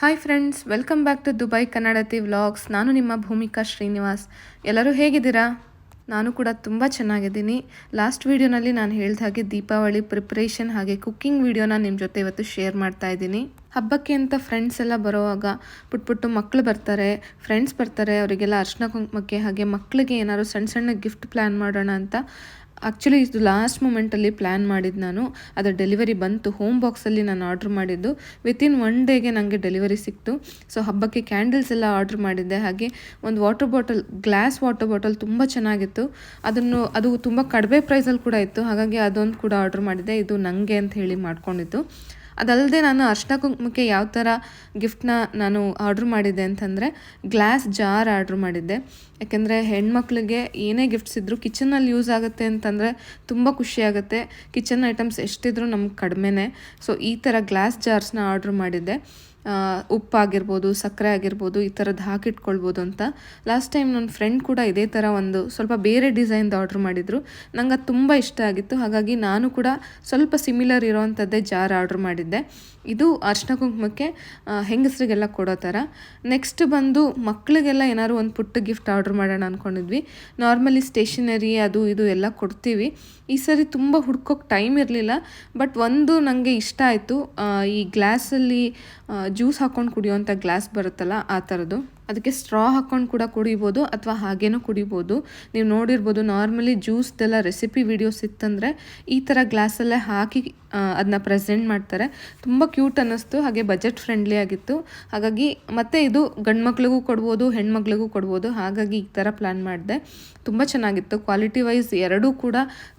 Hi friends welcome back to Dubai Kannadathi vlogs ನಾನು ನಿಮ್ಮ ಭೂಮಿಕಾ ಶ್ರೀನಿವಾಸ್. ಎಲ್ಲರೂ ಹೇಗಿದ್ದೀರಾ? ನಾನು ಕೂಡ ತುಂಬ ಚೆನ್ನಾಗಿದ್ದೀನಿ. ಲಾಸ್ಟ್ ವೀಡಿಯೋನಲ್ಲಿ ನಾನು ಹೇಳಿದ ಹಾಗೆ ದೀಪಾವಳಿ ಪ್ರಿಪ್ರೇಷನ್ ಹಾಗೆ ಕುಕ್ಕಿಂಗ್ ವೀಡಿಯೋನ ನಿಮ್ಮ ಜೊತೆ ಇವತ್ತು ಶೇರ್ ಮಾಡ್ತಾ ಇದ್ದೀನಿ. ಹಬ್ಬಕ್ಕೆ ಅಂತ ಫ್ರೆಂಡ್ಸ್ ಎಲ್ಲ ಬರೋವಾಗ ಪುಟ್ ಪುಟ್ಟು ಮಕ್ಕಳು ಬರ್ತಾರೆ ಫ್ರೆಂಡ್ಸ್ ಬರ್ತಾರೆ, ಅವರಿಗೆಲ್ಲ ಅರ್ಶಿನ ಕುಂಕುಮಕ್ಕೆ ಹಾಗೆ ಮಕ್ಕಳಿಗೆ ಏನಾದ್ರು ಸಣ್ಣ ಸಣ್ಣ ಗಿಫ್ಟ್ ಪ್ಲ್ಯಾನ್ ಮಾಡೋಣ ಅಂತ ಆ್ಯಕ್ಚುಲಿ ಇದು ಲಾಸ್ಟ್ ಮೂಮೆಂಟಲ್ಲಿ ಪ್ಲ್ಯಾನ್ ಮಾಡಿದ್ದು ನಾನು. ಅದರ ಡೆಲಿವರಿ ಬಂತು. ಹೋಮ್ ಬಾಕ್ಸಲ್ಲಿ ನಾನು ಆರ್ಡ್ರ್ ಮಾಡಿದ್ದು. ವಿತಿನ್ ಒನ್ ಡೇಗೆ ನನಗೆ ಡೆಲಿವರಿ ಸಿಕ್ತು. ಸೊ ಹಬ್ಬಕ್ಕೆ ಕ್ಯಾಂಡಲ್ಸ್ ಎಲ್ಲ ಆರ್ಡ್ರ್ ಮಾಡಿದ್ದೆ. ಹಾಗೆ ಒಂದು water bottle glass water bottle ತುಂಬ ಚೆನ್ನಾಗಿತ್ತು. ಅದನ್ನು, ಅದು ತುಂಬ ಕಡಿಮೆ ಪ್ರೈಸಲ್ಲಿ ಕೂಡ ಇತ್ತು. ಹಾಗಾಗಿ ಅದೊಂದು ಕೂಡ ಆರ್ಡ್ರ್ ಮಾಡಿದ್ದೆ. ಇದು ನನಗೆ ಅಂತ ಹೇಳಿ ಮಾಡ್ಕೊಂಡಿದ್ದು. ಅದಲ್ಲದೆ ನಾನು ಅರ್ಶಿನ ಕುಂಕುಮಕ್ಕೆ ಯಾವ ಥರ ಗಿಫ್ಟ್ನ ನಾನು ಆರ್ಡ್ರ್ ಮಾಡಿದ್ದೆ ಅಂತಂದರೆ ಗ್ಲಾಸ್ ಜಾರ್ ಆರ್ಡ್ರ್ ಮಾಡಿದ್ದೆ. ಯಾಕೆಂದರೆ ಹೆಣ್ಮಕ್ಳಿಗೆ ಏನೇ ಗಿಫ್ಟ್ಸ್ ಇದ್ದರೂ ಕಿಚನಲ್ಲಿ ಯೂಸ್ ಆಗುತ್ತೆ ಅಂತಂದರೆ ತುಂಬ ಖುಷಿಯಾಗುತ್ತೆ. ಕಿಚನ್ ಐಟಮ್ಸ್ ಎಷ್ಟಿದ್ರೂ ನಮ್ಗೆ ಕಡಿಮೆನೇ. ಸೊ ಈ ಥರ ಗ್ಲಾಸ್ ಜಾರ್ಸ್ನ ಆರ್ಡ್ರ್ ಮಾಡಿದ್ದೆ. ಉಪ್ಪಾಗಿರ್ಬೋದು, ಸಕ್ಕರೆ ಆಗಿರ್ಬೋದು, ಈ ಥರದ್ದು ಹಾಕಿಟ್ಕೊಳ್ಬೋದು ಅಂತ. ಲಾಸ್ಟ್ ಟೈಮ್ ನನ್ನ ಫ್ರೆಂಡ್ ಕೂಡ ಇದೇ ಥರ ಒಂದು ಸ್ವಲ್ಪ ಬೇರೆ ಡಿಸೈನ್ದು ಆರ್ಡ್ರ್ ಮಾಡಿದರು. ನಂಗೆ ಅದು ತುಂಬ ಇಷ್ಟ ಆಗಿತ್ತು. ಹಾಗಾಗಿ ನಾನು ಕೂಡ ಸ್ವಲ್ಪ ಸಿಮಿಲರ್ ಇರೋವಂಥದ್ದೇ ಜಾರ್ ಆರ್ಡ್ರ್ ಮಾಡಿದ್ದೆ. ಇದು ಅರ್ಶಿನ ಕುಂಕುಮಕ್ಕೆ ಹೆಂಗಸರಿಗೆಲ್ಲ ಕೊಡೋ ಥರ ನೆಕ್ಸ್ಟ್ ಬಂದು ಮಕ್ಕಳಿಗೆಲ್ಲ ಏನಾದ್ರು ಒಂದು ಪುಟ್ಟ ಗಿಫ್ಟ್ ಆರ್ಡ್ರ್ ಮಾಡೋಣ ಅಂದ್ಕೊಂಡಿದ್ವಿ ನಾರ್ಮಲಿ ಸ್ಟೇಷನರಿ ಅದು ಇದು ಎಲ್ಲ ಕೊಡ್ತೀವಿ. ಈ ಸರಿ ತುಂಬ ಹುಡ್ಕೋಕ್ಕೆ ಟೈಮ್ ಇರಲಿಲ್ಲ. ಬಟ್ ಒಂದು ನನಗೆ ಇಷ್ಟ ಆಯಿತು. ಈ ಗ್ಲಾಸಲ್ಲಿ ಜ್ಯೂಸ್ ಹಾಕ್ಕೊಂಡು ಕುಡಿಯೋವಂಥ ಗ್ಲಾಸ್ ಬರುತ್ತಲ್ಲ ಆ ಥರದ್ದು ಅದಕ್ಕೆ ಸ್ಟ್ರಾ ಹಾಕ್ಕೊಂಡು ಕೂಡ ಕುಡಿಬೋದು ಅಥವಾ ಹಾಗೇನೂ ಕುಡಿಬೋದು. ನೀವು ನೋಡಿರ್ಬೋದು ನಾರ್ಮಲಿ ಜ್ಯೂಸ್ದೆಲ್ಲ ರೆಸಿಪಿ ವೀಡಿಯೋಸ್ ಇತ್ತಂದರೆ ಈ ಥರ ಗ್ಲಾಸಲ್ಲೇ ಹಾಕಿ ಅದನ್ನ ಪ್ರೆಸೆಂಟ್ ಮಾಡ್ತಾರೆ. ತುಂಬ ಕ್ಯೂಟ್ ಅನ್ನಿಸ್ತು, ಹಾಗೆ ಬಜೆಟ್ ಫ್ರೆಂಡ್ಲಿ ಆಗಿತ್ತು. ಹಾಗಾಗಿ ಮತ್ತೆ ಇದು ಗಂಡು ಮಕ್ಳಿಗೂ ಕೊಡ್ಬೋದು ಹೆಣ್ಮಕ್ಳಿಗೂ ಕೊಡ್ಬೋದು, ಹಾಗಾಗಿ ಈ ಥರ ಪ್ಲ್ಯಾನ್ ಮಾಡಿದೆ. ತುಂಬ ಚೆನ್ನಾಗಿತ್ತು. ಕ್ವಾಲಿಟಿ ವೈಸ್ ಎರಡೂ ಕೂಡ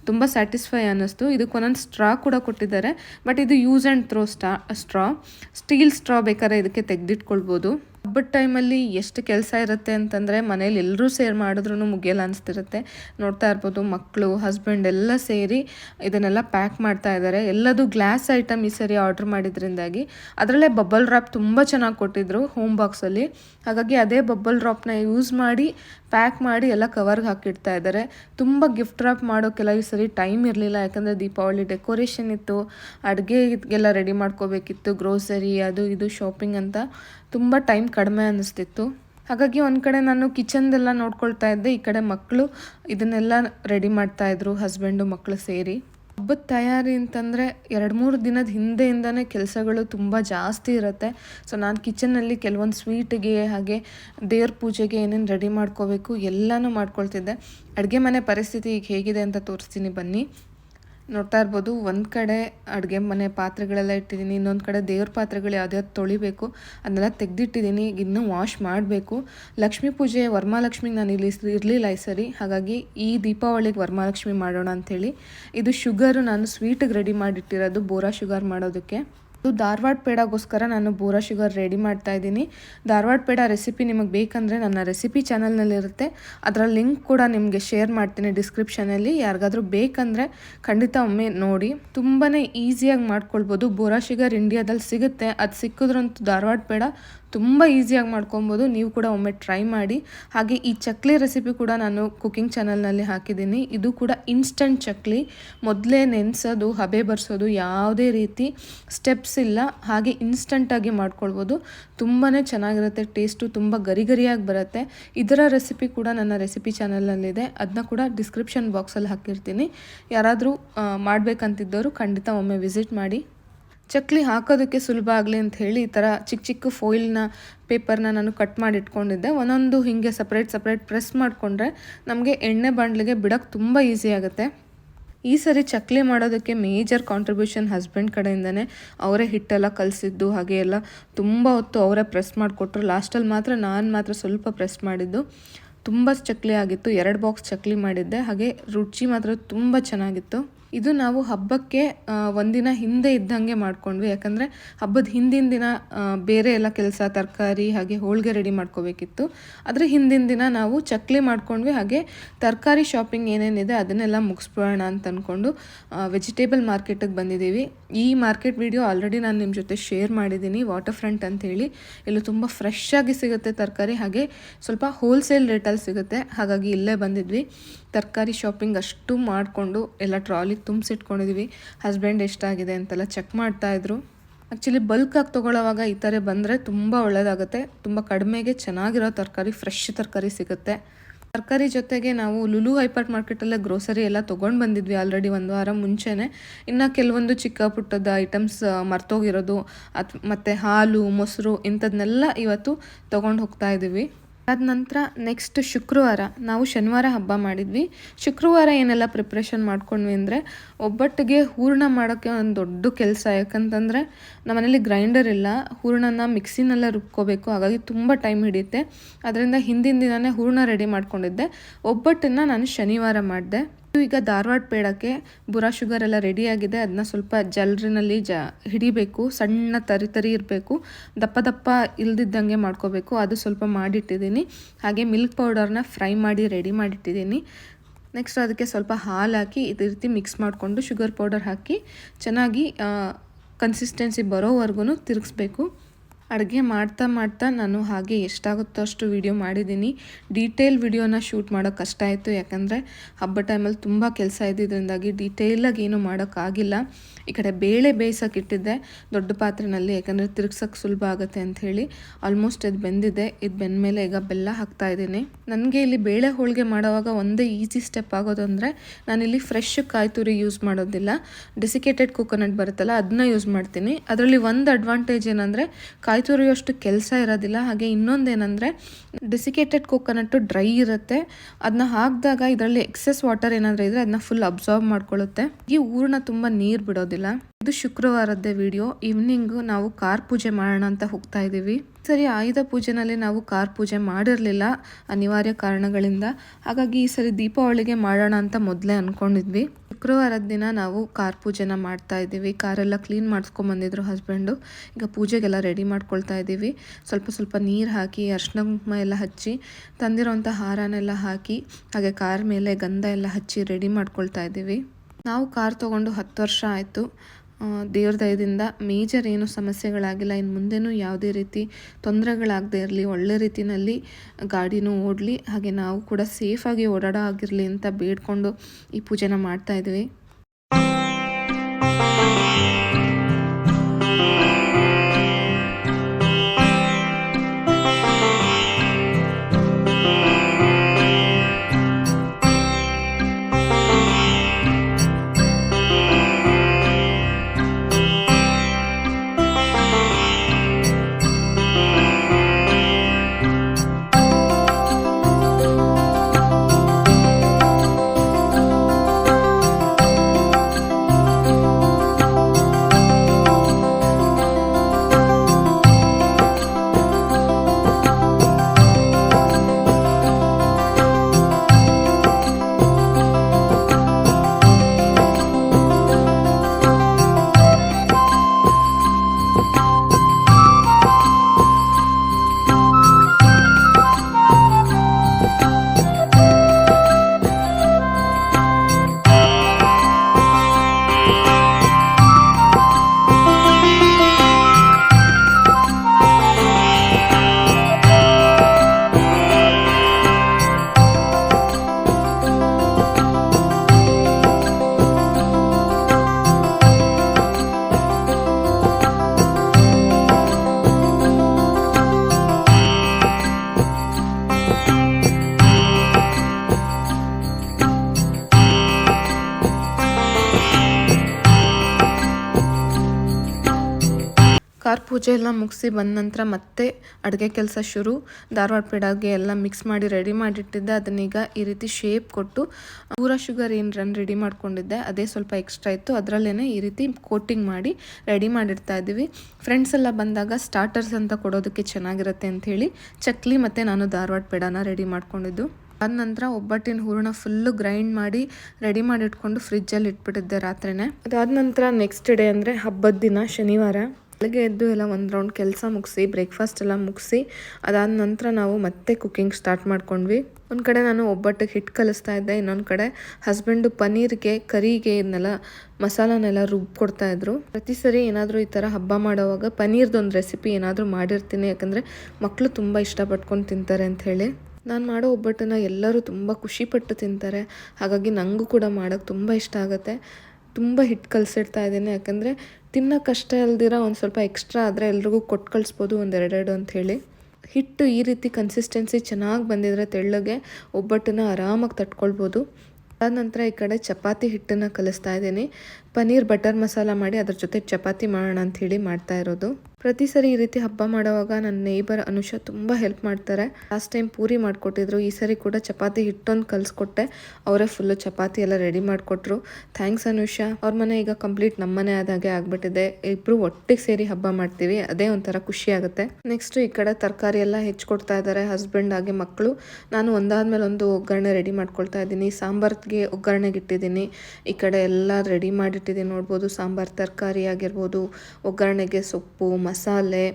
ತುಂಬ ಸ್ಯಾಟಿಸ್ಫೈ ಅನ್ನಿಸ್ತು. ಇದಕ್ಕೆ ಒಂದೊಂದು ಸ್ಟ್ರಾ ಕೂಡ ಕೊಟ್ಟಿದ್ದಾರೆ. ಬಟ್ ಇದು ಯೂಸ್ ಆ್ಯಂಡ್ ಥ್ರೋ ಸ್ಟಾ ಸ್ಟ್ರಾ ಸ್ಟೀಲ್ ಸ್ಟ್ರಾ ಬೇಕಾದ್ರೆ ಇದಕ್ಕೆ ತೆಗೆದಿಟ್ಕೊಳ್ಬೋದು. ಹಬ್ಬದ ಟೈಮಲ್ಲಿ ಎಷ್ಟು ಕೆಲಸ ಇರುತ್ತೆ ಅಂತಂದರೆ ಮನೇಲಿ ಎಲ್ಲರೂ ಸೇರ್ ಮಾಡಿದ್ರೂ ಮುಗಿಯಲ್ಲ ಅನಿಸ್ತಿರುತ್ತೆ. ನೋಡ್ತಾ ಇರ್ಬೋದು ಮಕ್ಕಳು ಹಸ್ಬೆಂಡ್ ಎಲ್ಲ ಸೇರಿ ಇದನ್ನೆಲ್ಲ ಪ್ಯಾಕ್ ಮಾಡ್ತಾ ಇದ್ದಾರೆ ಎಲ್ಲದು ಗ್ಲಾಸ್ ಐಟಮ್ ಈ ಸರಿ ಆರ್ಡ್ರ್ ಮಾಡಿದ್ರಿಂದಾಗಿ. ಅದರಲ್ಲೇ ಬಬ್ಬಲ್ ರ್ಯಾಪ್ ತುಂಬ ಚೆನ್ನಾಗಿ ಕೊಟ್ಟಿದ್ರು ಹೋಮ್ ಬಾಕ್ಸಲ್ಲಿ ಹಾಗಾಗಿ ಅದೇ ಬಬ್ಬಲ್ ಡ್ರಾಪ್ನ ಯೂಸ್ ಮಾಡಿ ಪ್ಯಾಕ್ ಮಾಡಿ ಎಲ್ಲ ಕವರ್ಗೆ ಹಾಕಿಡ್ತಾ ಇದ್ದಾರೆ ತುಂಬ ಗಿಫ್ಟ್ ರ್ಯಾಪ್ ಮಾಡೋಕ್ಕೆಲ್ಲ ಈ ಸರಿ ಟೈಮ್ ಇರಲಿಲ್ಲ. ಯಾಕಂದರೆ ದೀಪಾವಳಿ ಡೆಕೋರೇಷನ್ ಇತ್ತು, ಅಡುಗೆಗೆಲ್ಲ ರೆಡಿ ಮಾಡ್ಕೋಬೇಕಿತ್ತು ಗ್ರೋಸರಿ ಅದು ಇದು ಶಾಪಿಂಗ್ ಅಂತ. ತುಂಬ ಟೈಮ್ ಕಡಿಮೆ ಅನ್ನಿಸ್ತಿತ್ತು. ಹಾಗಾಗಿ ಒಂದು ಕಡೆ ನಾನು ಕಿಚನ್ದೆಲ್ಲ ನೋಡ್ಕೊಳ್ತಾ ಇದ್ದೆ, ಈ ಕಡೆ ಮಕ್ಕಳು ಇದನ್ನೆಲ್ಲ ರೆಡಿ ಮಾಡ್ತಾ ಇದ್ರು, ಹಸ್ಬೆಂಡು ಮಕ್ಕಳು ಸೇರಿ. ಹಬ್ಬದ ತಯಾರಿ ಅಂತಂದರೆ ಎರಡು ಮೂರು ದಿನದ ಹಿಂದೆಯಿಂದನೇ ಕೆಲಸಗಳು ತುಂಬ ಜಾಸ್ತಿ ಇರುತ್ತೆ. ಸೊ ನಾನು ಕಿಚನ್ನಲ್ಲಿ ಕೆಲವೊಂದು ಸ್ವೀಟಿಗೆ ಹಾಗೆ ದೇವ್ರ ಪೂಜೆಗೆ ಏನೇನು ರೆಡಿ ಮಾಡ್ಕೋಬೇಕು ಎಲ್ಲನೂ ಮಾಡ್ಕೊಳ್ತಿದ್ದೆ. ಅಡುಗೆ ಮನೆ ಪರಿಸ್ಥಿತಿ ಈಗ ಹೇಗಿದೆ ಅಂತ ತೋರಿಸ್ತೀನಿ ಬನ್ನಿ. ನೋಡ್ತಾ ಇರ್ಬೋದು, ಒಂದು ಕಡೆ ಅಡುಗೆ ಮನೆ ಪಾತ್ರೆಗಳೆಲ್ಲ ಇಟ್ಟಿದ್ದೀನಿ, ಇನ್ನೊಂದು ಕಡೆ ದೇವ್ರ ಪಾತ್ರೆಗಳು ಯಾವ್ದ್ಯಾವ್ದು ತೊಳಿಬೇಕು ಅದನ್ನೆಲ್ಲ ತೆಗೆದಿಟ್ಟಿದ್ದೀನಿ, ಇನ್ನೂ ವಾಶ್ ಮಾಡಬೇಕು. ಲಕ್ಷ್ಮೀ ಪೂಜೆ ವರಮಹಾಲಕ್ಷ್ಮಿಗೆ ನಾನು ಇಲ್ಲಿ ಇರಲಿಲ್ಲ ಈ ಸರಿ, ಹಾಗಾಗಿ ಈ ದೀಪಾವಳಿಗೆ ವರಮಹಾಲಕ್ಷ್ಮಿ ಮಾಡೋಣ ಅಂಥೇಳಿ. ಇದು ಶುಗರು ನಾನು ಸ್ವೀಟಿಗೆ ರೆಡಿ ಮಾಡಿಟ್ಟಿರೋದು, ಬೋರಾ ಶುಗರ್ ಮಾಡೋದಕ್ಕೆ. ಇದು ಧಾರವಾಡ ಪೇಡಾಗೋಸ್ಕರ ನಾನು ಬೋರಾ ಶುಗರ್ ರೆಡಿ ಮಾಡ್ತಾ ಇದ್ದೀನಿ. ಧಾರವಾಡ ಪೇಡ ರೆಸಿಪಿ ನಿಮಗೆ ಬೇಕಂದರೆ ನನ್ನ ರೆಸಿಪಿ ಚಾನಲ್ನಲ್ಲಿರುತ್ತೆ ಅದರ ಲಿಂಕ್ ಕೂಡ ನಿಮಗೆ ಶೇರ್ ಮಾಡ್ತೀನಿ ಡಿಸ್ಕ್ರಿಪ್ಷನಲ್ಲಿ. ಯಾರಿಗಾದರೂ ಬೇಕಂದರೆ ಖಂಡಿತ ಒಮ್ಮೆ ನೋಡಿ. ತುಂಬಾ ಈಸಿಯಾಗಿ ಮಾಡ್ಕೊಳ್ಬೋದು. ಬೋರಾ ಶುಗರ್ ಇಂಡಿಯಾದಲ್ಲಿ ಸಿಗುತ್ತೆ. ಅದು ಸಿಕ್ಕಿದ್ರಂತೂ ಧಾರವಾಡ ಪೇಡ ತುಂಬ ಈಸಿಯಾಗಿ ಮಾಡ್ಕೊಬೋದು ನೀವು ಕೂಡ ಒಮ್ಮೆ ಟ್ರೈ ಮಾಡಿ. ಹಾಗೆ ಈ ಚಕ್ಲಿ ರೆಸಿಪಿ ಕೂಡ ನಾನು ಕುಕಿಂಗ್ ಚಾನಲ್ನಲ್ಲಿ ಹಾಕಿದ್ದೀನಿ. ಇದು ಕೂಡ ಇನ್ಸ್ಟಂಟ್ ಚಕ್ಲಿ. ಮೊದಲೇ ನೆನೆಸೋದು, ಹಬೆ ಬರ್ಸೋದು ಯಾವುದೇ ರೀತಿ. ಸ್ಟೆಪ್ಸ್ ಇಲ್ಲ, ಹಾಗೆ ಇನ್ಸ್ಟಂಟಾಗಿ ಮಾಡ್ಕೊಳ್ಬೋದು. ತುಂಬಾ ಚೆನ್ನಾಗಿರುತ್ತೆ ಟೇಸ್ಟು ತುಂಬ ಗರಿ ಗರಿಯಾಗಿ ಬರುತ್ತೆ. ಇದರ ರೆಸಿಪಿ ಕೂಡ ನನ್ನ ರೆಸಿಪಿ ಚಾನಲಲ್ಲಿದೆ ಅದನ್ನ ಕೂಡ ಡಿಸ್ಕ್ರಿಪ್ಷನ್ ಬಾಕ್ಸಲ್ಲಿ ಹಾಕಿರ್ತೀನಿ. ಯಾರಾದರೂ ಮಾಡಬೇಕಂತಿದ್ದವರು ಖಂಡಿತ ಒಮ್ಮೆ ವಿಸಿಟ್ ಮಾಡಿ. ಚಕ್ಲಿ ಹಾಕೋದಕ್ಕೆ ಸುಲಭ ಆಗಲಿ ಅಂತ ಹೇಳಿ ಈ ಥರ ಚಿಕ್ಕ ಚಿಕ್ಕ ಫೋಯಿಲ್ನ ಪೇಪರ್ನ ನಾನು ಕಟ್ ಮಾಡಿ ಇಟ್ಕೊಂಡಿದ್ದೆ. ಒಂದೊಂದು ಹೀಗೆ ಸಪ್ರೇಟ್ ಸಪ್ರೇಟ್ ಪ್ರೆಸ್ ಮಾಡಿಕೊಂಡ್ರೆ ನಮಗೆ ಎಣ್ಣೆ ಬಾಂಡ್ಲಿಗೆ ಬಿಡೋಕ್ಕೆ ತುಂಬ ಈಸಿ ಆಗುತ್ತೆ. ಈ ಸರಿ ಚಕ್ಲಿ ಮಾಡೋದಕ್ಕೆ ಮೇಜರ್ ಕಾಂಟ್ರಿಬ್ಯೂಷನ್ ಹಸ್ಬೆಂಡ್ ಕಡೆಯಿಂದನೇ ಅವರೇ ಹಿಟ್ಟೆಲ್ಲ ಕಲಿಸಿದ್ದು, ಹಾಗೆ ಎಲ್ಲ ತುಂಬ ಹೊತ್ತು ಅವರೇ ಪ್ರೆಸ್ ಮಾಡಿಕೊಟ್ರು. ಲಾಸ್ಟಲ್ಲಿ ಮಾತ್ರ ನಾನು ಮಾತ್ರ ಸ್ವಲ್ಪ ಪ್ರೆಸ್ ಮಾಡಿದ್ದು. ತುಂಬ ಚಕ್ಲಿ ಆಗಿತ್ತು. ಎರಡು ಬಾಕ್ಸ್ ಚಕ್ಲಿ ಮಾಡಿದ್ದೆ. ಹಾಗೆ ರುಚಿ ಮಾತ್ರ ತುಂಬ ಚೆನ್ನಾಗಿತ್ತು. ಇದು ನಾವು ಹಬ್ಬಕ್ಕೆ ಒಂದಿನ ಹಿಂದೆ ಇದ್ದಂಗೆ ಮಾಡ್ಕೊಂಡ್ವಿ. ಯಾಕಂದರೆ ಹಬ್ಬದ ಹಿಂದಿನ ದಿನ ಬೇರೆ ಎಲ್ಲ ಕೆಲಸ, ತರಕಾರಿ ಹಾಗೆ ಹೋಳಿಗೆ ರೆಡಿ ಮಾಡ್ಕೋಬೇಕಿತ್ತು. ಆದರೆ ಹಿಂದಿನ ದಿನ ನಾವು ಚಕ್ಲಿ ಮಾಡ್ಕೊಂಡ್ವಿ. ಹಾಗೆ ತರಕಾರಿ ಶಾಪಿಂಗ್ ಏನೇನಿದೆ ಅದನ್ನೆಲ್ಲ ಮುಗಿಸ್ಬಿಡೋಣ ಅಂತ ಅಂದ್ಕೊಂಡು ವೆಜಿಟೇಬಲ್ ಮಾರ್ಕೆಟಿಗೆ ಬಂದಿದ್ದೀವಿ. ಈ ಮಾರ್ಕೆಟ್ ವಿಡಿಯೋ ಆಲ್ರೆಡಿ ನಾನು ನಿಮ್ಮ ಜೊತೆ ಶೇರ್ ಮಾಡಿದ್ದೀನಿ. ವಾಟರ್ ಫ್ರಂಟ್ ಅಂತೇಳಿ ಇಲ್ಲೂ ತುಂಬ ಫ್ರೆಶ್ ಆಗಿ ಸಿಗುತ್ತೆ ತರಕಾರಿ. ಹಾಗೆ ಸ್ವಲ್ಪ ಹೋಲ್ಸೇಲ್ ರೇಟಲ್ಲಿ ಸಿಗುತ್ತೆ. ಹಾಗಾಗಿ ಇಲ್ಲೇ ಬಂದಿದ್ವಿ. ತರಕಾರಿ ಶಾಪಿಂಗ್ ಅಷ್ಟು ಮಾಡಿಕೊಂಡು ಎಲ್ಲ ಟ್ರಾಲಿಗೆ ತುಂಬಿಸಿಟ್ಕೊಂಡಿದ್ವಿ. ಹಸ್ಬೆಂಡ್ ಎಷ್ಟಾಗಿದೆ ಅಂತೆಲ್ಲ ಚೆಕ್ ಮಾಡ್ತಾಯಿದ್ರು ಆ್ಯಕ್ಚುಲಿ ಬಲ್ಕಾಗಿ ತೊಗೊಳ್ಳೋವಾಗ ಈ ಥರ ಬಂದರೆ ತುಂಬ ಒಳ್ಳೆಯದಾಗುತ್ತೆ ತುಂಬ ಕಡಿಮೆಗೆ ಚೆನ್ನಾಗಿರೋ ತರಕಾರಿ ಫ್ರೆಶ್ ತರಕಾರಿ ಸಿಗುತ್ತೆ. ತರಕಾರಿ ಜೊತೆಗೆ ನಾವು ಲುಲು ಹೈಪರ್ ಮಾರ್ಕೆಟಲ್ಲೇ ಗ್ರೋಸರಿ ಎಲ್ಲ ತೊಗೊಂಡು ಬಂದಿದ್ವಿ ಆಲ್ರೆಡಿ ಒಂದು ವಾರ ಮುಂಚೆನೇ. ಇನ್ನು ಕೆಲವೊಂದು ಚಿಕ್ಕ ಪುಟ್ಟದ ಐಟಮ್ಸ್ ಮರ್ತೋಗಿರೋದು, ಅತ್, ಮತ್ತು ಹಾಲು, ಮೊಸರು ಇಂಥದ್ನೆಲ್ಲ ಇವತ್ತು ತೊಗೊಂಡು ಹೋಗ್ತಾ ಇದ್ದೀವಿ ಅದಾದ ನಂತರ ನೆಕ್ಸ್ಟ್ ಶುಕ್ರವಾರ ನಾವು ಶನಿವಾರ ಹಬ್ಬ ಮಾಡಿದ್ವಿ. ಶುಕ್ರವಾರ ಏನೆಲ್ಲ ಪ್ರಿಪ್ರೇಷನ್ ಮಾಡ್ಕೊಂಡ್ವಿ ಅಂದರೆ ಒಬ್ಬಟ್ಟಿಗೆ ಹೂರ್ಣ ಮಾಡೋಕ್ಕೆ ಒಂದು ದೊಡ್ಡ ಕೆಲಸ. ಯಾಕಂತಂದರೆ ನಮ್ಮನೇಲಿ ಗ್ರೈಂಡರ್ ಇಲ್ಲ. ಹೂರಣನ ಮಿಕ್ಸಿನಲ್ಲೇ ರುಬ್ಕೋಬೇಕು. ಹಾಗಾಗಿ ತುಂಬ ಟೈಮ್ ಹಿಡಿಯುತ್ತೆ. ಅದರಿಂದ ಹಿಂದಿನ ದಿನವೇ ಹೂರಣ ರೆಡಿ ಮಾಡ್ಕೊಂಡಿದ್ದೆ. ಒಬ್ಬಟ್ಟನ್ನು ನಾನು ಶನಿವಾರ ಮಾಡಿದೆ. ಈಗ ಧಾರವಾಡ ಪೇಡಕ್ಕೆ ಬುರಾ ಶುಗರ್ ಎಲ್ಲ ರೆಡಿಯಾಗಿದೆ ಅದನ್ನ ಸ್ವಲ್ಪ ಜಲ್ರಿನಲ್ಲಿ ಜ ಹಿಡಿಬೇಕು. ಸಣ್ಣ ತರಿ ತರಿ ಇರಬೇಕು. ದಪ್ಪ ದಪ್ಪ ಇಲ್ದಿದ್ದಂಗೆ ಮಾಡ್ಕೋಬೇಕು. ಅದು ಸ್ವಲ್ಪ ಮಾಡಿಟ್ಟಿದ್ದೀನಿ. ಹಾಗೆ ಮಿಲ್ಕ್ ಪೌಡರ್ನ ಫ್ರೈ ಮಾಡಿ ರೆಡಿ ಮಾಡಿಟ್ಟಿದ್ದೀನಿ. ನೆಕ್ಸ್ಟ್ ಅದಕ್ಕೆ ಸ್ವಲ್ಪ ಹಾಲು ಹಾಕಿ ಇದೇ ರೀತಿ ಮಿಕ್ಸ್ ಮಾಡಿಕೊಂಡು ಶುಗರ್ ಪೌಡರ್ ಹಾಕಿ ಚೆನ್ನಾಗಿ ಕನ್ಸಿಸ್ಟೆನ್ಸಿ ಬರೋವರೆಗೂ ತಿರುಗಿಸ್ಬೇಕು. ಅಡುಗೆ ಮಾಡ್ತಾ ಮಾಡ್ತಾ ನಾನು ಹಾಗೆ ಎಷ್ಟಾಗುತ್ತೋ ಅಷ್ಟು ವಿಡಿಯೋ ಮಾಡಿದ್ದೀನಿ. ಡೀಟೇಲ್ ವಿಡಿಯೋನ ಶೂಟ್ ಮಾಡೋ ಕಷ್ಟ ಆಯಿತು. ಯಾಕಂದರೆ ಹಬ್ಬ ಟೈಮಲ್ಲಿ ತುಂಬ ಕೆಲಸ ಇದ್ದಿದ್ದರಿಂದಾಗಿ ಡೀಟೇಲಾಗಿ ಏನೂ ಮಾಡೋಕ್ಕಾಗಿಲ್ಲ ಈ ಕಡೆ ಬೇಳೆ ಬೇಯಿಸೋಕೆ ಇಟ್ಟಿದ್ದೆ ದೊಡ್ಡ ಪಾತ್ರೆಯಲ್ಲಿ ಯಾಕಂದರೆ ತಿರುಗ್ಸೋಕ್ಕೆ ಸುಲಭ ಆಗುತ್ತೆ ಅಂತ ಹೇಳಿ ಆಲ್ಮೋಸ್ಟ್ ಇದು ಬೆಂದಿದೆ. ಇದು ಬೆಂದ ಮೇಲೆ ಈಗ ಬೆಲ್ಲ ಹಾಕ್ತಾ ಇದ್ದೀನಿ. ನನಗೆ ಇಲ್ಲಿ ಬೇಳೆ ಹೋಳಿಗೆ ಮಾಡೋವಾಗ ಒಂದೇ ಈಸಿ ಸ್ಟೆಪ್ ಆಗೋದು ಅಂದರೆ ನಾನಿಲ್ಲಿ ಫ್ರೆಶ್ ಕಾಯಿ ತುರಿ ಯೂಸ್ ಮಾಡೋದಿಲ್ಲ. ಡೆಸಿಕೇಟೆಡ್ ಕೋಕೋನಟ್ ಬರುತ್ತಲ್ಲ ಅದನ್ನ ಯೂಸ್ ಮಾಡ್ತೀನಿ. ಅದರಲ್ಲಿ ಒಂದು ಅಡ್ವಾಂಟೇಜ್ ಏನಂದರೆ ಕಾಯಿ ತುರಿಯೋಷ್ಟು ಕೆಲಸ ಇರೋದಿಲ್ಲ. ಹಾಗೆ ಇನ್ನೊಂದೇನೆಂದರೆ ಡಿಸಿಕೇಟೆಡ್ ಕೋಕೋನಟ್ಟು ಡ್ರೈ ಇರುತ್ತೆ. ಅದನ್ನ ಹಾಕಿದಾಗ ಇದರಲ್ಲಿ ಎಕ್ಸೆಸ್ ವಾಟರ್ ಏನಾದರೂ ಇದ್ದರೆ ಅದನ್ನ ಫುಲ್ ಅಬ್ಸಾರ್ಬ್ ಮಾಡ್ಕೊಳ್ಳುತ್ತೆ. ಈ ಊರನ್ನ ತುಂಬ ನೀರು ಬಿಡೋದಿಲ್ಲ. ಇದು ಶುಕ್ರವಾರದ್ದೇ ವಿಡಿಯೋ ಈವ್ನಿಂಗು ನಾವು ಕಾರ್ ಪೂಜೆ ಮಾಡೋಣ ಅಂತ ಹೋಗ್ತಾ ಇದ್ದೀವಿ. ಸರಿ, ಆಯುಧ ಪೂಜೆನಲ್ಲಿ ನಾವು ಕಾರ್ ಪೂಜೆ ಮಾಡಿರಲಿಲ್ಲ ಅನಿವಾರ್ಯ ಕಾರಣಗಳಿಂದ. ಹಾಗಾಗಿ ಈ ಸರಿ ದೀಪಾವಳಿಗೆ ಮಾಡೋಣ ಅಂತ ಮೊದಲೇ ಅಂದ್ಕೊಂಡಿದ್ವಿ ಶುಕ್ರವಾರದ ದಿನ ನಾವು ಕಾರ್ ಪೂಜೆನ ಮಾಡ್ತಾ ಇದ್ದೀವಿ. ಕಾರೆಲ್ಲ ಕ್ಲೀನ್ ಮಾಡಿಸ್ಕೊಂಬಂದಿದ್ರು ಹಸ್ಬೆಂಡು ಈಗ ಪೂಜೆಗೆಲ್ಲ ರೆಡಿ ಮಾಡ್ಕೊಳ್ತಾ ಇದ್ದೀವಿ. ಸ್ವಲ್ಪ ಸ್ವಲ್ಪ ನೀರು ಹಾಕಿ ಅರ್ಶಿನ ಕುಂಕುಮ ಎಲ್ಲ ಹಚ್ಚಿ, ತಂದಿರೋಂಥ ಹಾರನೆಲ್ಲ ಹಾಕಿ, ಹಾಗೆ ಕಾರ್ ಮೇಲೆ ಗಂಧ ಎಲ್ಲ ಹಚ್ಚಿ ರೆಡಿ ಮಾಡ್ಕೊಳ್ತಾ ಇದ್ದೀವಿ. ನಾವು ಕಾರ್ ತೊಗೊಂಡು ಹತ್ತು ವರ್ಷ ಆಯಿತು. ದೇವ್ರ ದಯದಿಂದ ಮೇಜರ್ ಏನು ಸಮಸ್ಯೆಗಳಾಗಿಲ್ಲ. ಇನ್ನು ಮುಂದೆನೂ ಯಾವುದೇ ರೀತಿ ತೊಂದರೆಗಳಾಗದೇ ಇರಲಿ, ಒಳ್ಳೆ ರೀತಿಯಲ್ಲಿ ಗಾಡಿನೂ ಓಡಲಿ, ಹಾಗೆ ನಾವು ಕೂಡ ಸೇಫಾಗಿ ಓಡಾಡೋ ಆಗಿರಲಿ ಅಂತ ಬೇಡ್ಕೊಂಡು ಈ ಪೂಜೆನ ಮಾಡ್ತಾ ಪೂಜೆ ಎಲ್ಲ ಮುಗಿಸಿ ಬಂದ ನಂತರ ಮತ್ತೆ ಅಡುಗೆ ಕೆಲಸ ಶುರು. ಧಾರವಾಡ ಪೇಡಾಗೆ ಎಲ್ಲ ಮಿಕ್ಸ್ ಮಾಡಿ ರೆಡಿ ಮಾಡಿಟ್ಟಿದ್ದೆ. ಅದನ್ನೀಗ ಈ ರೀತಿ ಶೇಪ್ ಕೊಟ್ಟು ಪೂರ ಶುಗರ್ ಏನು ರನ್ ರೆಡಿ ಮಾಡ್ಕೊಂಡಿದ್ದೆ. ಅದೇ ಸ್ವಲ್ಪ ಎಕ್ಸ್ಟ್ರಾ ಇತ್ತು. ಅದರಲ್ಲೇ ಈ ರೀತಿ ಕೋಟಿಂಗ್ ಮಾಡಿ ರೆಡಿ ಮಾಡಿಡ್ತಾ ಇದ್ದೀವಿ. ಫ್ರೆಂಡ್ಸ್ ಎಲ್ಲ ಬಂದಾಗ ಸ್ಟಾರ್ಟರ್ಸ್ ಅಂತ ಕೊಡೋದಕ್ಕೆ ಚೆನ್ನಾಗಿರುತ್ತೆ ಅಂಥೇಳಿ ಚಕ್ಲಿ ಮತ್ತು ನಾನು ಧಾರವಾಡ ಪೇಡಾನ ರೆಡಿ ಮಾಡ್ಕೊಂಡಿದ್ದು. ಅದ ನಂತರ ಒಬ್ಬಟ್ಟಿನ ಹೂರಣ ಫುಲ್ಲು ಗ್ರೈಂಡ್ ಮಾಡಿ ರೆಡಿ ಮಾಡಿಟ್ಕೊಂಡು ಫ್ರಿಜ್ಜಲ್ಲಿ ಇಟ್ಬಿಟ್ಟಿದ್ದೆ ರಾತ್ರಿನೇ. ಅದಾದ ನಂತರ ನೆಕ್ಸ್ಟ್ ಡೇ ಅಂದರೆ ಹಬ್ಬದ ದಿನ ಶನಿವಾರ. ಬೆಳಗ್ಗೆ ಎದ್ದು ಎಲ್ಲ ಒಂದು ರೌಂಡ್ ಕೆಲಸ ಮುಗಿಸಿ ಬ್ರೇಕ್ಫಾಸ್ಟ್ ಎಲ್ಲ ಮುಗಿಸಿ, ಅದಾದ ನಂತರ ನಾವು ಮತ್ತೆ ಕುಕ್ಕಿಂಗ್ ಸ್ಟಾರ್ಟ್ ಮಾಡ್ಕೊಂಡ್ವಿ. ಒಂದು ಕಡೆ ನಾನು ಒಬ್ಬಟ್ಟಿಗೆ ಹಿಟ್ಟು ಕಲಿಸ್ತಾ ಇದ್ದೆ, ಇನ್ನೊಂದು ಕಡೆ ಹಸ್ಬೆಂಡು ಪನ್ನೀರ್ಗೆ ಕರಿಗೆ ಇದನ್ನೆಲ್ಲ, ಮಸಾಲನೆಲ್ಲ ಇದ್ರು. ಪ್ರತಿ ಸರಿ ಏನಾದರೂ ಈ ಥರ ಹಬ್ಬ ಮಾಡೋವಾಗ ಪನ್ನೀರ್ದೊಂದು ರೆಸಿಪಿ ಏನಾದರೂ ಮಾಡಿರ್ತೀನಿ, ಯಾಕಂದರೆ ಮಕ್ಕಳು ತುಂಬ ಇಷ್ಟಪಟ್ಕೊಂಡು ತಿಂತಾರೆ ಅಂತ ಹೇಳಿ. ನಾನು ಮಾಡೋ ಒಬ್ಬಟ್ಟನ್ನು ಎಲ್ಲರೂ ತುಂಬ ಖುಷಿಪಟ್ಟು ತಿಂತಾರೆ. ಹಾಗಾಗಿ ನನಗೂ ಕೂಡ ಮಾಡೋಕ್ಕೆ ತುಂಬ ಇಷ್ಟ ಆಗುತ್ತೆ. ತುಂಬ ಹಿಟ್ಟು ಕಲಿಸಿಡ್ತಾ ಇದ್ದೀನಿ, ಯಾಕಂದರೆ ತಿನ್ನೋಕ್ಕಷ್ಟೇ ಅಲ್ದಿರ ಒಂದು ಸ್ವಲ್ಪ ಎಕ್ಸ್ಟ್ರಾ ಆದರೆ ಎಲ್ರಿಗೂ ಕೊಟ್ಟು ಕಳಿಸ್ಬೋದು ಒಂದು ಎರಡೆರಡು ಅಂಥೇಳಿ ಹಿಟ್ಟು ಈ ರೀತಿ ಕನ್ಸಿಸ್ಟೆನ್ಸಿ ಚೆನ್ನಾಗಿ ಬಂದಿದ್ರೆ ತೆಳ್ಳಗೆ ಒಬ್ಬಟ್ಟನ್ನು ಆರಾಮಾಗಿ ತಟ್ಕೊಳ್ಬೋದು. ಅದಾದ ನಂತರ ಈ ಕಡೆ ಚಪಾತಿ ಹಿಟ್ಟನ್ನು ಕಲಿಸ್ತಾ ಇದ್ದೀನಿ. ಪನ್ನೀರ್ ಬಟರ್ ಮಸಾಲ ಮಾಡಿ ಅದ್ರ ಜೊತೆ ಚಪಾತಿ ಮಾಡೋಣ ಅಂತ ಹೇಳಿ ಮಾಡ್ತಾ ಇರೋದು. ಪ್ರತಿ ಸರಿ ಈ ರೀತಿ ಹಬ್ಬ ಮಾಡುವಾಗ ನನ್ನ ನೇಬರ್ ಅನುಷ ತುಂಬ ಹೆಲ್ಪ್ ಮಾಡ್ತಾರೆ. ಲಾಸ್ಟ್ ಟೈಮ್ ಪೂರಿ ಮಾಡಿಕೊಟ್ಟಿದ್ರು, ಈ ಸರಿ ಕೂಡ ಚಪಾತಿ ಹಿಟ್ಟೊಂದು ಕಲಿಸ್ಕೊಟ್ಟೆ. ಅವರೇ ಫುಲ್ಲು ಚಪಾತಿ ಎಲ್ಲ ರೆಡಿ ಮಾಡಿಕೊಟ್ರು. ಥ್ಯಾಂಕ್ಸ್ ಅನುಷ. ಅವ್ರ ಮನೆ ಈಗ ಕಂಪ್ಲೀಟ್ ನಮ್ಮನೆ ಆದಾಗೆ ಆಗಿಬಿಟ್ಟಿದೆ. ಇಬ್ಬರು ಒಟ್ಟಿಗೆ ಸೇರಿ ಹಬ್ಬ ಮಾಡ್ತೀವಿ. ಅದೇ ಒಂಥರ ಖುಷಿ ಆಗುತ್ತೆ. ನೆಕ್ಸ್ಟ್ ಈ ಕಡೆ ತರಕಾರಿ ಎಲ್ಲ ಹೆಚ್ಚಿಕೊಡ್ತಾ ಇದ್ದಾರೆ ಹಸ್ಬೆಂಡ್ ಆಗಿ ಮಕ್ಕಳು ನಾನು ಒಂದಾದ್ಮೇಲೆ ಒಂದು ಒಗ್ಗರಣೆ ರೆಡಿ ಮಾಡ್ಕೊಳ್ತಾ ಇದ್ದೀನಿ. ಸಾಂಬಾರ್ಗೆ ಒಗ್ಗರಣೆಗೆ ಇಟ್ಟಿದ್ದೀನಿ. ಈ ಕಡೆ ಎಲ್ಲ ರೆಡಿ ಮಾಡಿಟ್ಟಿದ್ದೀನಿ ನೋಡ್ಬೋದು. ಸಾಂಬಾರು ತರಕಾರಿ ಆಗಿರ್ಬೋದು, ಒಗ್ಗರಣೆಗೆ ಸೊಪ್ಪು, ಮಸಾಲೆ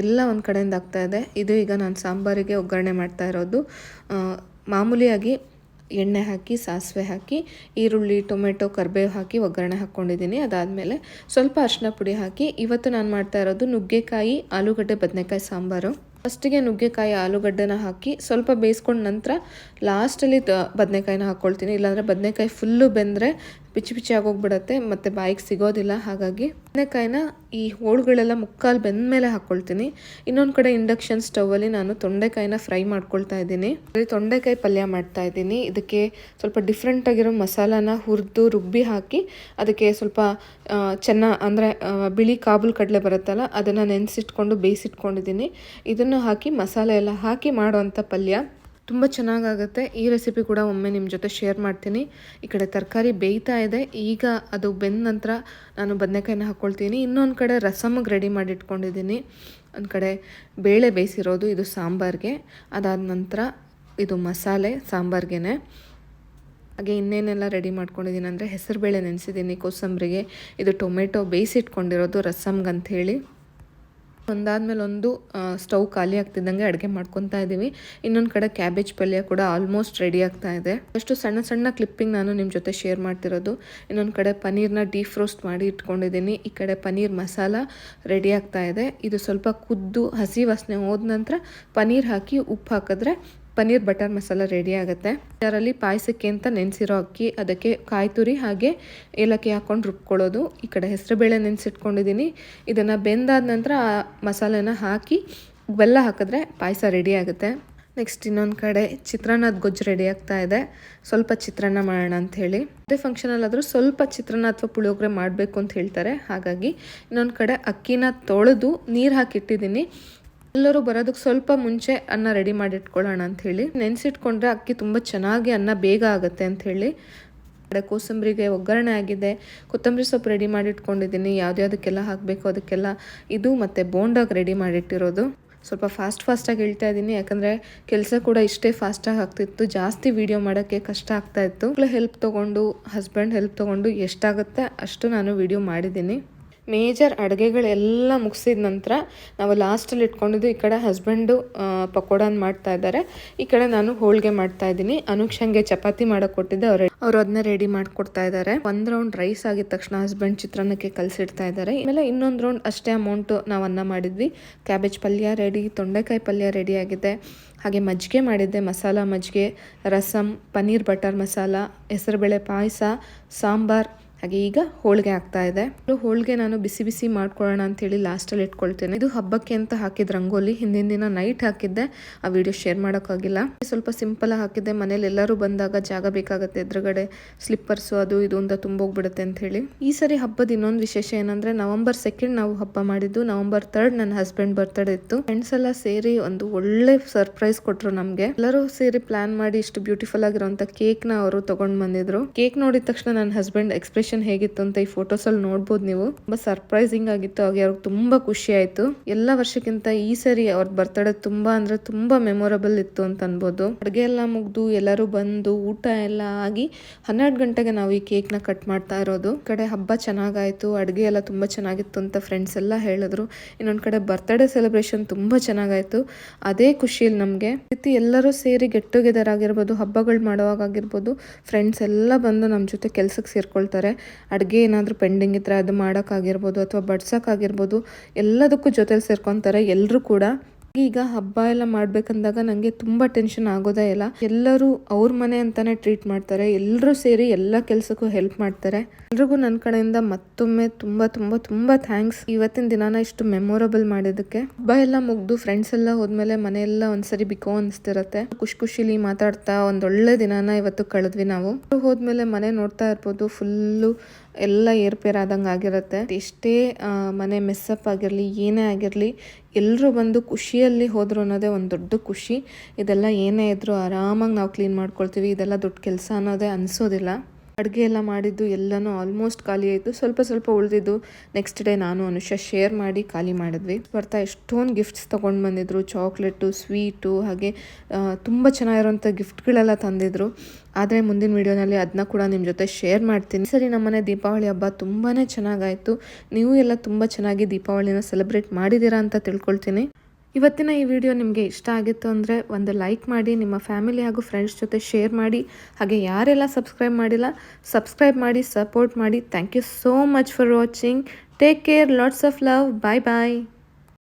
ಎಲ್ಲ ಒಂದು ಕಡೆಯಿಂದ ಆಗ್ತಾ ಇದೆ. ಇದು ಈಗ ನಾನು ಸಾಂಬಾರಿಗೆ ಒಗ್ಗರಣೆ ಮಾಡ್ತಾ ಇರೋದು. ಮಾಮೂಲಿಯಾಗಿ ಎಣ್ಣೆ ಹಾಕಿ, ಸಾಸಿವೆ ಹಾಕಿ, ಈರುಳ್ಳಿ, ಟೊಮೆಟೊ, ಕರಿಬೇವು ಹಾಕಿ ಒಗ್ಗರಣೆ ಹಾಕ್ಕೊಂಡಿದ್ದೀನಿ. ಅದಾದಮೇಲೆ ಸ್ವಲ್ಪ ಅರಿಶಿನ ಪುಡಿ ಹಾಕಿ, ಇವತ್ತು ನಾನು ಮಾಡ್ತಾ ಇರೋದು ನುಗ್ಗೆಕಾಯಿ, ಆಲೂಗಡ್ಡೆ, ಬದನೆಕಾಯಿ ಸಾಂಬಾರು. ಫಸ್ಟಿಗೆ ನುಗ್ಗೆಕಾಯಿ, ಆಲೂಗಡ್ಡೆನ ಹಾಕಿ ಸ್ವಲ್ಪ ಬೇಯಿಸ್ಕೊಂಡ ನಂತರ ಲಾಸ್ಟಲ್ಲಿ ಬದನೆಕಾಯಿನ ಹಾಕ್ಕೊಳ್ತೀನಿ ಇಲ್ಲಾಂದರೆ ಬದನೆಕಾಯಿ ಫುಲ್ಲು ಬೆಂದರೆ ಪಿಚ್ಚಿ ಪಿಚ್ಚಿ ಆಗೋಗ್ಬಿಡತ್ತೆ, ಮತ್ತು ಬಾಯಿಗೆ ಸಿಗೋದಿಲ್ಲ. ಹಾಗಾಗಿ ಬದನೆಕಾಯಿನ ಈ ಹೋಳುಗಳೆಲ್ಲ ಮುಕ್ಕಾಲು ಬೆಂದ ಮೇಲೆ ಹಾಕ್ಕೊಳ್ತೀನಿ ಇನ್ನೊಂದು ಕಡೆ ಇಂಡಕ್ಷನ್ ಸ್ಟೌವಲ್ಲಿ ನಾನು ತೊಂಡೆಕಾಯಿನ ಫ್ರೈ ಮಾಡ್ಕೊಳ್ತಾ ಇದ್ದೀನಿ. ತೊಂಡೆಕಾಯಿ ಪಲ್ಯ ಮಾಡ್ತಾ ಇದ್ದೀನಿ. ಇದಕ್ಕೆ ಸ್ವಲ್ಪ ಡಿಫ್ರೆಂಟ್ ಆಗಿರೋ ಮಸಾಲಾನ ಹುರಿದು ರುಬ್ಬಿ ಹಾಕಿ, ಅದಕ್ಕೆ ಸ್ವಲ್ಪ ಚೆನ್ನ, ಅಂದರೆ ಬಿಳಿ ಕಾಬೂಲ್ ಕಡಲೆ ಬರುತ್ತಲ್ಲ, ಅದನ್ನು ನೆನೆಸಿಟ್ಕೊಂಡು ಬೇಯಿಸಿಟ್ಕೊಂಡಿದ್ದೀನಿ. ಇದನ್ನು ಹಾಕಿ ಮಸಾಲೆ ಎಲ್ಲ ಹಾಕಿ ಮಾಡೋವಂಥ ಪಲ್ಯ. ತುಂಬ ಚೆನ್ನಾಗಾಗುತ್ತೆ. ಈ ರೆಸಿಪಿ ಕೂಡ ಒಮ್ಮೆ ನಿಮ್ಮ ಜೊತೆ ಶೇರ್ ಮಾಡ್ತೀನಿ. ಈ ಕಡೆ ತರಕಾರಿ ಬೇಯ್ತಾ ಇದೆ. ಈಗ ಅದು ಬೆಂದ ನಂತರ ನಾನು ಬದನೆಕಾಯಿನ ಹಾಕ್ಕೊಳ್ತೀನಿ ಇನ್ನೊಂದು ಕಡೆ ರಸಮ್ಗೆ ರೆಡಿ ಮಾಡಿ ಇಟ್ಕೊಂಡಿದ್ದೀನಿ. ಒಂದು ಕಡೆ ಬೇಳೆ ಬೇಯಿಸಿರೋದು, ಇದು ಸಾಂಬಾರಿಗೆ. ಅದಾದ ನಂತರ ಇದು ಮಸಾಲೆ ಸಾಂಬಾರ್ಗೆ ಹಾಗೆ ಇನ್ನೇನೆಲ್ಲ ರೆಡಿ ಮಾಡ್ಕೊಂಡಿದ್ದೀನಿ ಅಂದರೆ ಹೆಸರುಬೇಳೆ ನೆನೆಸಿದ್ದೀನಿ. ಕೋಸಂಬರಿಗೆ, ಇದು ಟೊಮೆಟೊ ಬೇಯಿಸಿಟ್ಕೊಂಡಿರೋದು ರಸಮ್ಗೆ ಅಂಥೇಳಿ ಒಂದಾದ್ಮೇಲೆ ಒಂದು ಸ್ಟವ್ ಖಾಲಿ ಆಗ್ತಿದ್ದಂಗೆ ಅಡುಗೆ ಮಾಡ್ಕೊತಾ ಇದ್ದೀವಿ ಇನ್ನೊಂದು ಕಡೆ ಕ್ಯಾಬೇಜ್ ಪಲ್ಯ ಕೂಡ ಆಲ್ಮೋಸ್ಟ್ ರೆಡಿ ಆಗ್ತಾ ಇದೆ. ಅಷ್ಟು ಸಣ್ಣ ಸಣ್ಣ ಕ್ಲಿಪ್ಪಿಂಗ್ ನಾನು ನಿಮ್ಮ ಜೊತೆ ಶೇರ್ ಮಾಡ್ತಿರೋದು. ಇನ್ನೊಂದು ಕಡೆ ಪನೀರ್ನ ಡೀಪ್ ರೋಸ್ಟ್ ಮಾಡಿ ಇಟ್ಕೊಂಡಿದ್ದೀನಿ. ಈ ಕಡೆ ಪನೀರ್ ಮಸಾಲ ರೆಡಿ ಆಗ್ತಾ ಇದೆ. ಇದು ಸ್ವಲ್ಪ ಕುದ್ದು ಹಸಿ ವಾಸನೆ ಹೋದ ನಂತರ ಪನೀರ್ ಹಾಕಿ ಉಪ್ಪು ಹಾಕಿದ್ರೆ ಪನ್ನೀರ್ ಬಟರ್ ಮಸಾಲ ರೆಡಿ ಆಗುತ್ತೆ. ಇದರಲ್ಲಿ ಪಾಯಸಕ್ಕೆ ಅಂತ ನೆನೆಸಿರೋ ಅಕ್ಕಿ, ಅದಕ್ಕೆ ಕಾಯಿ ತುರಿ ಹಾಗೆ ಏಲಕ್ಕಿ ಹಾಕ್ಕೊಂಡು ರುಬ್ಕೊಳ್ಳೋದು. ಈ ಕಡೆ ಹೆಸರುಬೇಳೆ ನೆನೆಸಿಟ್ಕೊಂಡಿದ್ದೀನಿ ಇದನ್ನು ಬೆಂದಾದ ನಂತರ ಆ ಮಸಾಲೆನ ಹಾಕಿ ಬೆಲ್ಲ ಹಾಕಿದ್ರೆ ಪಾಯಸ ರೆಡಿ ಆಗುತ್ತೆ. ನೆಕ್ಸ್ಟ್ ಇನ್ನೊಂದು ಕಡೆ ಚಿತ್ರಾನ್ನದ ಗೊಜ್ಜು ರೆಡಿ ಆಗ್ತಾ ಇದೆ. ಸ್ವಲ್ಪ ಚಿತ್ರಾನ್ನ ಮಾಡೋಣ ಅಂತ ಹೇಳಿ. ಅದೇ ಫಂಕ್ಷನಲ್ಲಾದರೂ ಸ್ವಲ್ಪ ಚಿತ್ರಾನ್ನ ಅಥವಾ ಪುಳಿಯೋಗರೆ ಮಾಡಬೇಕು ಅಂತ ಹೇಳ್ತಾರೆ. ಹಾಗಾಗಿ ಇನ್ನೊಂದು ಕಡೆ ಅಕ್ಕಿನ ತೊಳೆದು ನೀರು ಹಾಕಿಟ್ಟಿದ್ದೀನಿ ಎಲ್ಲರೂ ಬರೋದಕ್ಕೆ ಸ್ವಲ್ಪ ಮುಂಚೆ ಅನ್ನ ರೆಡಿ ಮಾಡಿ ಇಟ್ಕೊಳ್ಳೋಣ ಅಂತ ಹೇಳಿ. ನೆನೆಸಿಟ್ಕೊಂಡ್ರೆ ಅಕ್ಕಿ ತುಂಬ ಚೆನ್ನಾಗಿ ಅನ್ನ ಬೇಗ ಆಗುತ್ತೆ ಅಂತ ಹೇಳಿ. ಕೋಸಂಬರಿಗೆ ಒಗ್ಗರಣೆ ಆಗಿದೆ. ಕೊತ್ತಂಬರಿ ಸೊಪ್ಪು ರೆಡಿ ಮಾಡಿ ಇಟ್ಕೊಂಡಿದ್ದೀನಿ ಯಾವ್ದ್ಯಾವ್ದಕ್ಕೆಲ್ಲ ಹಾಕಬೇಕು ಅದಕ್ಕೆಲ್ಲ ಇದು ಮತ್ತು ಬೋಂಡಾಗಿ ರೆಡಿ ಮಾಡಿಟ್ಟಿರೋದು. ಸ್ವಲ್ಪ ಫಾಸ್ಟ್ ಫಾಸ್ಟಾಗಿ ಹೇಳ್ತಾ ಇದ್ದೀನಿ ಯಾಕಂದರೆ ಕೆಲಸ ಕೂಡ ಇಷ್ಟೇ ಫಾಸ್ಟಾಗಿ ಆಗ್ತಿತ್ತು. ಜಾಸ್ತಿ ವೀಡಿಯೋ ಮಾಡೋಕ್ಕೆ ಕಷ್ಟ ಆಗ್ತಾ ಇತ್ತು. ಹೆಲ್ಪ್ ತೊಗೊಂಡು ಹಸ್ಬೆಂಡ್ ಹೆಲ್ಪ್ ತೊಗೊಂಡು ಎಷ್ಟಾಗುತ್ತೆ ಅಷ್ಟು ನಾನು ವೀಡಿಯೋ ಮಾಡಿದ್ದೀನಿ. ಮೇಜರ್ ಅಡುಗೆಗಳೆಲ್ಲ ಮುಗಿಸಿದ ನಂತರ ನಾವು ಲಾಸ್ಟಲ್ಲಿ ಇಟ್ಕೊಂಡಿದ್ದು ಈ ಕಡೆ ಹಸ್ಬೆಂಡು ಪಕೋಡಾನ್ ಮಾಡ್ತಾ ಇದ್ದಾರೆ. ಈ ಕಡೆ ನಾನು ಹೋಳಿಗೆ ಮಾಡ್ತಾ ಇದ್ದೀನಿ. ಅನುಕ್ಷಂಗೆ ಚಪಾತಿ ಮಾಡೋಕೆ ಕೊಟ್ಟಿದ್ದೆ. ಅವ್ರು ಅವ್ರು ಅದನ್ನ ರೆಡಿ ಮಾಡಿಕೊಡ್ತಾ ಇದ್ದಾರೆ. ಒಂದು ರೌಂಡ್ ರೈಸ್ ಆಗಿದ ತಕ್ಷಣ ಹಸ್ಬೆಂಡ್ ಚಿತ್ರಾನ್ನಕ್ಕೆ ಕಲಿಸಿಡ್ತಾ ಇದ್ದಾರೆ. ಆಮೇಲೆ ಇನ್ನೊಂದು ರೌಂಡ್ ಅಷ್ಟೇ ಅಮೌಂಟು ನಾವು ಅನ್ನ ಮಾಡಿದ್ವಿ. ಕ್ಯಾಬೇಜ್ ಪಲ್ಯ ರೆಡಿ, ತೊಂಡೆಕಾಯಿ ಪಲ್ಯ ರೆಡಿ ಆಗಿದೆ. ಹಾಗೆ ಮಜ್ಜಿಗೆ ಮಾಡಿದ್ದೆ. ಮಸಾಲ ಮಜ್ಜಿಗೆ ರಸಮ್ ಪನ್ನೀರ್ ಬಟರ್ ಮಸಾಲ, ಹೆಸರುಬೇಳೆ ಪಾಯಸ, ಸಾಂಬಾರ್ ಹಾಗೆ ಈಗ ಹೋಳಿಗೆ ಆಗ್ತಾ ಇದೆ. ಹೋಳಿಗೆ ನಾನು ಬಿಸಿ ಬಿಸಿ ಮಾಡ್ಕೊಳ್ಳೋಣ ಅಂತೇಳಿ ಲಾಸ್ಟಲ್ಲಿ ಇಟ್ಕೊಳ್ತೇನೆ. ಇದು ಹಬ್ಬಕ್ಕೆ ಅಂತ ಹಾಕಿದ ರಂಗೋಲಿ ಹಿಂದಿನ ದಿನ ನೈಟ್ ಹಾಕಿದ್ದೆ. ಆ ವಿಡಿಯೋ ಶೇರ್ ಮಾಡೋಕ್ಕಾಗಿಲ್ಲ ಸ್ವಲ್ಪ ಸಿಂಪಲ್ ಹಾಕಿದ್ದೆ. ಮನೇಲಿ ಎಲ್ಲರೂ ಬಂದಾಗ ಜಾಗ ಬೇಕಾಗುತ್ತೆ. ಎದುರುಗಡೆ ಸ್ಲಿಪ್ಪರ್ಸು ಅದು ಇದು ಅಂತ ತುಂಬೋಗ್ಬಿಡುತ್ತೆ ಅಂತ ಹೇಳಿ. ಈ ಸರಿ ಹಬ್ಬದ ಇನ್ನೊಂದು ವಿಶೇಷ ಏನಂದ್ರೆ ನವೆಂಬರ್ ಸೆಕೆಂಡ್ ನಾವು ಹಬ್ಬ ಮಾಡಿದ್ದು. ನವೆಂಬರ್ ಥರ್ಡ್ ನನ್ನ ಹಸ್ಬೆಂಡ್ ಬರ್ತಡೇ ಇತ್ತು. ಫ್ರೆಂಡ್ಸ್ ಎಲ್ಲ ಸೇರಿ ಒಂದು ಒಳ್ಳೆ ಸರ್ಪ್ರೈಸ್ ಕೊಟ್ರು ನಮ್ಗೆ. ಎಲ್ಲರೂ ಸೇರಿ ಪ್ಲಾನ್ ಮಾಡಿ ಇಷ್ಟು ಬ್ಯೂಟಿಫುಲ್ ಆಗಿರುವಂತ ಕೇಕ್ನ ಅವರು ತಗೊಂಡ್ ಬಂದಿದ್ರು. ಕೇಕ್ ನೋಡಿದ ತಕ್ಷಣ ನನ್ನ ಹಸ್ಬೆಂಡ್ ಎಕ್ಸ್ಪ್ರೆಷನ್ ಹೇಗಿತ್ತು ಅಂತ ಈ ಫೋಟೋಸ್ ಅಲ್ಲಿ ನೋಡ್ಬೋದು ನೀವು. ತುಂಬಾ ಸರ್ಪ್ರೈಸಿಂಗ್ ಆಗಿತ್ತು. ಹಾಗೆ ಅವ್ರಿಗೆ ತುಂಬಾ ಖುಷಿ ಆಯ್ತು. ಎಲ್ಲ ವರ್ಷಕ್ಕಿಂತ ಈ ಸರಿ ಅವ್ರ ಬರ್ತಡೇ ತುಂಬಾ ಅಂದ್ರೆ ತುಂಬಾ ಮೆಮೊರಬಲ್ ಇತ್ತು ಅಂತ ಅನ್ಬೋದು. ಅಡುಗೆ ಎಲ್ಲ ಮುಗ್ದು ಎಲ್ಲರೂ ಬಂದು ಊಟ ಎಲ್ಲ ಆಗಿ ಹನ್ನೆರಡು ಗಂಟೆಗೆ ನಾವು ಈ ಕೇಕ್ನ ಕಟ್ ಮಾಡ್ತಾ ಇರೋದು. ಕಡೆ ಹಬ್ಬ ಚೆನ್ನಾಗಾಯ್ತು. ಅಡುಗೆ ಎಲ್ಲ ತುಂಬಾ ಚೆನ್ನಾಗಿತ್ತು ಅಂತ ಫ್ರೆಂಡ್ಸ್ ಎಲ್ಲ ಹೇಳಿದ್ರು. ಇನ್ನೊಂದ್ ಕಡೆ ಬರ್ತ್ಡೇ ಸೆಲೆಬ್ರೇಷನ್ ತುಂಬಾ ಚೆನ್ನಾಗಾಯ್ತು. ಅದೇ ಖುಷಿಯಲ್ಲಿ ನಮಗೆ. ರೀತಿ ಎಲ್ಲರೂ ಸೇರಿ ಗೆಟ್ ಟುಗೆದರ್ ಆಗಿರ್ಬೋದು, ಹಬ್ಬಗಳು ಮಾಡುವಾಗ ಆಗಿರ್ಬೋದು ಫ್ರೆಂಡ್ಸ್ ಎಲ್ಲ ಬಂದು ನಮ್ಮ ಜೊತೆ ಕೆಲ್ಸಕ್ಕೆ ಸೇರ್ಕೊಳ್ತಾರೆ. ಅಡುಗೆ ಏನಾದರೂ ಪೆಂಡಿಂಗ್ ಇದ್ದರೆ ಅದು ಮಾಡೋಕ್ಕಾಗಿರ್ಬೋದು ಅಥವಾ ಬಡ್ಸೋಕ್ಕಾಗಿರ್ಬೋದು ಎಲ್ಲದಕ್ಕೂ ಜೊತೆಲಿ ಸೇರ್ಕೊತಾರೆ. ಎಲ್ಲರೂ ಕೂಡ ಈಗ ಹಬ್ಬ ಎಲ್ಲ ಮಾಡ್ಬೇಕಂದಾಗ ನನಗೆ ತುಂಬಾ ಟೆನ್ಷನ್ ಆಗೋದೇ ಇಲ್ಲ. ಎಲ್ಲರೂ ಅವ್ರ ಮನೆ ಅಂತಾನೆ ಟ್ರೀಟ್ ಮಾಡ್ತಾರೆ. ಎಲ್ಲರೂ ಸೇರಿ ಎಲ್ಲ ಕೆಲ್ಸಕ್ಕೂ ಹೆಲ್ಪ್ ಮಾಡ್ತಾರೆ. ಎಲ್ರಿಗೂ ನನ್ನ ಕಡೆಯಿಂದ ಮತ್ತೊಮ್ಮೆ ತುಂಬಾ ತುಂಬಾ ತುಂಬಾ ಥ್ಯಾಂಕ್ಸ್ ಇವತ್ತಿನ ದಿನಾನ ಇಷ್ಟು ಮೆಮೊರಬಲ್ ಮಾಡಿದಕ್ಕೆ ಹಬ್ಬ ಎಲ್ಲ ಮುಗ್ದು ಫ್ರೆಂಡ್ಸ್ ಎಲ್ಲ ಹೋದ್ಮೇಲೆ ಮನೆಯೆಲ್ಲ ಒಂದ್ಸರಿ ಬಿಕೋ ಅನಿಸ್ತಿರತ್ತೆ. ಖುಷಿ ಖುಷಿಲಿ ಮಾತಾಡ್ತಾ ಒಂದೊಳ್ಳೆ ದಿನಾನ ಇವತ್ತು ಕಳೆದ್ವಿ ನಾವು. ಹೋದ್ಮೇಲೆ ಮನೆ ನೋಡ್ತಾ ಇರ್ಬೋದು. ಫುಲ್ಲು ಎಲ್ಲ ಏರ್ಪೇರ್ ಆದಂಗೆ ಆಗಿರುತ್ತೆ. ಎಷ್ಟೇ ಮನೆ ಮೆಸ್ಸಪ್ ಆಗಿರಲಿ, ಏನೇ ಆಗಿರಲಿ ಎಲ್ಲರೂ ಬಂದು ಖುಷಿಯಲ್ಲಿ ಹೋದ್ರು ಅನ್ನೋದೇ ಒಂದು ದೊಡ್ಡ ಖುಷಿ. ಇದೆಲ್ಲ ಏನೇ ಇದ್ರೂ ಆರಾಮಾಗಿ ನಾವು ಕ್ಲೀನ್ ಮಾಡ್ಕೊಳ್ತೀವಿ. ಇದೆಲ್ಲ ದೊಡ್ಡ ಕೆಲಸ ಅನ್ನೋದೇ ಅನಿಸೋದಿಲ್ಲ. ಅಡುಗೆ ಎಲ್ಲ ಮಾಡಿದ್ದು, ಎಲ್ಲನೂ ಆಲ್ಮೋಸ್ಟ್ ಖಾಲಿ ಆಯಿತು. ಸ್ವಲ್ಪ ಸ್ವಲ್ಪ ಉಳಿದಿದ್ದು ನೆಕ್ಸ್ಟ್ ಡೇ ನಾನು ಅನುಷ ಶೇರ್ ಮಾಡಿ ಖಾಲಿ ಮಾಡಿದ್ವಿ. ಬರ್ತಾ ಎಷ್ಟೊಂದು ಗಿಫ್ಟ್ಸ್ ತೊಗೊಂಡು ಬಂದಿದ್ರು. ಚಾಕ್ಲೇಟು ಸ್ವೀಟು ಹಾಗೆ ತುಂಬ ಚೆನ್ನಾಗಿರುವಂಥ ಗಿಫ್ಟ್ಗಳೆಲ್ಲ ತಂದಿದ್ರು. ಆದರೆ ಮುಂದಿನ ವೀಡಿಯೋನಲ್ಲಿ ಅದನ್ನ ಕೂಡ ನಿಮ್ಮ ಜೊತೆ ಶೇರ್ ಮಾಡ್ತೀನಿ. ಸರಿ ನಮ್ಮನೆ ದೀಪಾವಳಿ ಹಬ್ಬ ತುಂಬಾ ಚೆನ್ನಾಗಾಯಿತು ನೀವು ಎಲ್ಲ ತುಂಬ ಚೆನ್ನಾಗಿ ದೀಪಾವಳಿನ ಸೆಲೆಬ್ರೇಟ್ ಮಾಡಿದ್ದೀರಾ ಅಂತ ತಿಳ್ಕೊಳ್ತೀನಿ. ಇವತ್ತಿನ ಈ ವಿಡಿಯೋ ನಿಮಗೆ ಇಷ್ಟ ಆಗಿತ್ತು ಅಂದರೆ ಒಂದು ಲೈಕ್ ಮಾಡಿ, ನಿಮ್ಮ ಫ್ಯಾಮಿಲಿ ಹಾಗೂ ಫ್ರೆಂಡ್ಸ್ ಜೊತೆ ಶೇರ್ ಮಾಡಿ. ಹಾಗೆ ಯಾರೆಲ್ಲ ಸಬ್ಸ್ಕ್ರೈಬ್ ಮಾಡಿಲ್ಲ, ಸಬ್ಸ್ಕ್ರೈಬ್ ಮಾಡಿ, ಸಪೋರ್ಟ್ ಮಾಡಿ. Thank you so much for watching. Take care, lots of love. Bye bye.